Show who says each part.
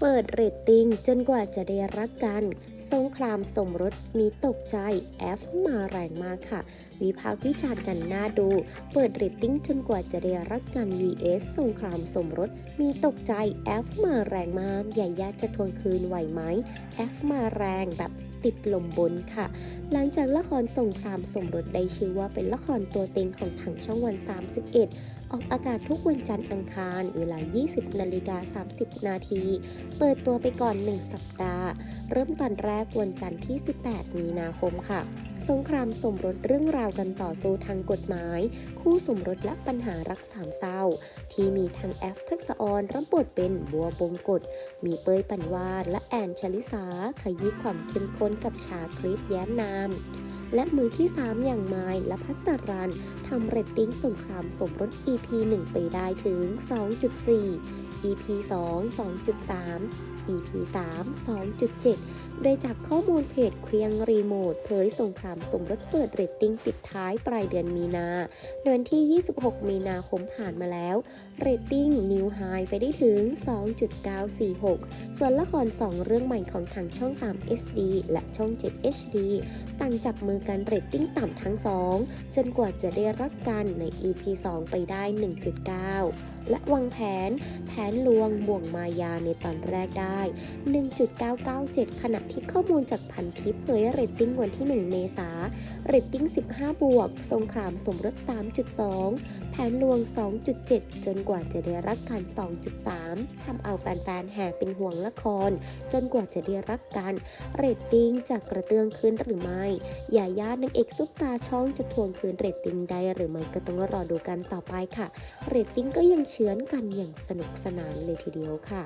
Speaker 1: เปิดเรตติ้งจนกว่าจะได้รักกัน สงครามสมรสมีตกใจ แอฟมาแรงมากค่ะ วิพากษ์วิจารณ์กันน่าดู เปิดเรตติ้งจนกว่าจะได้รักกัน vs สงครามสมรสมีตกใจ แอฟมาแรงมากยายาจะทวงคืนไหวไหม แอฟมาแรงแบบ ติดลมบนค่ะ หลังจากละครสงครามสมรสได้ชื่อว่าเป็นละครตัวเต็งของทางช่องวัน 31 ออกอากาศทุกวันจันทร์อังคาร เวลา 20นาฬิกา30 นาที เปิดตัวไปก่อน 1 สัปดาห์ เริ่มตอนแรกวันจันทร์ที่ 18 มีนาคมค่ะ สงครามสมรสเรื่องราวกันต่อสู้ทางกฎหมาย คู่สมรสและปัญหารักสามเศร้า ที่มีทั้งแอฟทักษะออนรับบทเป็นบัวบงกฎมีเป้ยปันวาดและแอนชลิสาขยี้ความเข้มข้นกับชาคริสแย้มนาม และมือที่ 3 อย่างไมล์และพัสรันทำเรตติ้งสงครามสมรส EP 1 ไปได้ถึง 2.4 EP 2 2.3 EP 3 2.7 โดยจากข้อมูลเพจเคลียงรีโมทเผยสงครามสมรสเปิดเรตติ้งปิดท้ายปลายเดือนมีนา เดือนที่ 26 มีนาคมผ่านมาแล้ว เรตติ้งนิวไฮไปได้ถึง 2.946 ส่วนละคร 2 เรื่องใหม่ของทางช่อง 3 HD และช่อง 7 HD ต่างจับมือกันเรตติ้งต่ำทั้งสองจนกว่าจะได้รักกันใน EP 2 ไปได้ 1.9 และวางแผน แผนลวงบ่วงมายาในตอนแรกได้ 1.997 ขณะที่ข้อมูลจากพันทิปเผยเรตติ้งวันที่ 1 เมษาเรตติ้ง 15 บวก สงครามสมรส 3.2 นลวง 2.7 จนกว่าจะได้รักกัน 2.3 ทำเอาแฟนๆ แห่เป็นห่วงละคร จนกว่าจะได้รักกัน เรตติ้งจะกระเตื้องขึ้นหรือไม่ยาย่านางเอกซุปตาช่องจะทวงคืนเรตติ้งได้หรือไม่ก็ต้องรอดูกันต่อไปค่ะ เรตติ้งก็ยังเฉือนกันอย่างสนุกสนานเลยทีเดียวค่ะ